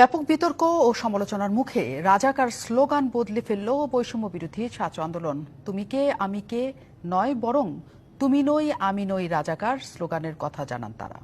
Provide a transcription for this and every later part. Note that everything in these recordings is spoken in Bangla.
ব্যাপক বিতর্ক ও সমালোচনার মুখে রাজাকার স্লোগান বদলে ফেলল বৈষম্য বিরোধী ছাত্র আন্দোলন। তুমি কে, আমি কে, নয়, বরং তুমি নই, আমি নই রাজাকার স্লোগানের কথা জানান তারা।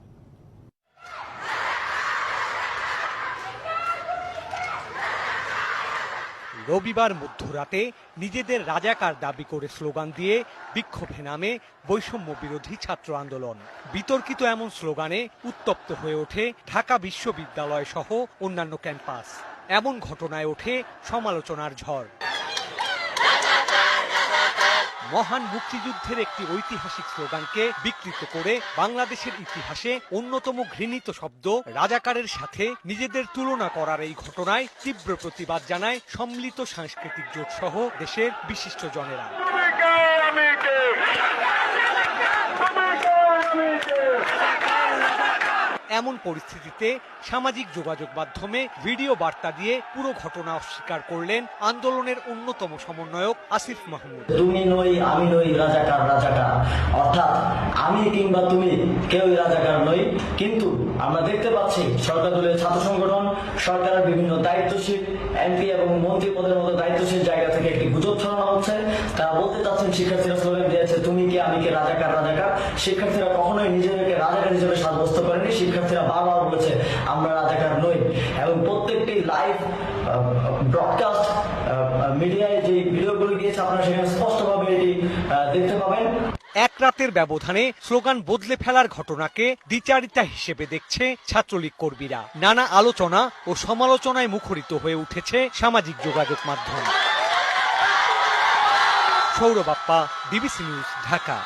রবিবার মধ্যরাতে নিজেদের রাজাকার দাবি করে স্লোগান দিয়ে বিক্ষোভে নামে বৈষম্য বিরোধী ছাত্র আন্দোলন। বিতর্কিত এমন স্লোগানে উত্তপ্ত হয়ে ওঠে ঢাকা বিশ্ববিদ্যালয় সহ অন্যান্য ক্যাম্পাস। এমন ঘটনায় ওঠে সমালোচনার ঝড়। মহান মুক্তিযুদ্ধের একটি ঐতিহাসিক স্লোগানকে বিকৃত করে বাংলাদেশের ইতিহাসে অন্যতম ঘৃণিত শব্দ রাজাকারের সাথে নিজেদের তুলনা করার এই ঘটনায় তীব্র প্রতিবাদ জানায় সম্মিলিত সাংস্কৃতিক জোট সহ দেশের বিশিষ্ট জনেরা। এমন পরিস্থিতিতে সামাজিক যোগাযোগ মাধ্যমে ভিডিও বার্তা দিয়ে পুরো ঘটনা অস্বীকার করলেন আন্দোলনের অন্যতম সমন্বয়ক আসিফ মাহমুদ। তুমি নই, আমি নই রাজাকার রাজাকার। অর্থাৎ আমি কিংবা তুমি কেউই রাজাকার নই। কিন্তু আমরা দেখতে পাচ্ছি সরকার দলের ছাত্র সংগঠন, সরকারের বিভিন্ন দায়িত্বশীল এমপি এবং মন্ত্রী পদের মতো দায়িত্বশীল জায়গা থেকে একটি গুজব ছড়ানো হচ্ছে। তারা বলতে চাচ্ছেন, শিক্ষার্থীরা স্লোগান দিয়েছে, তুমি কি, আমি কে, রাজাকার রাজাকার? শিক্ষার্থীরা কখনোই সাব্যস্ত করেনি শিক্ষার্থীরা বারবার বলেছে, আমরা রাজাকার নই। এবং প্রত্যেকটি লাইভ ব্রডকাস্ট মিডিয়ায় যে ভিডিওগুলো গিয়েছে, আপনারা সেখানে স্পষ্টভাবে এটি দেখতে পাবেন। এক রাতের ব্যবধানে স্লোগান বদলে ফেলার ঘটনাকে দ্বিচারিতা হিসেবে দেখছে ছাত্রলীগ কর্মীরা। নানা আলোচনা ও সমালোচনায় মুখরিত হয়ে উঠেছে সামাজিক যোগাযোগ মাধ্যম। Sourabappa BBC news, Dhaka.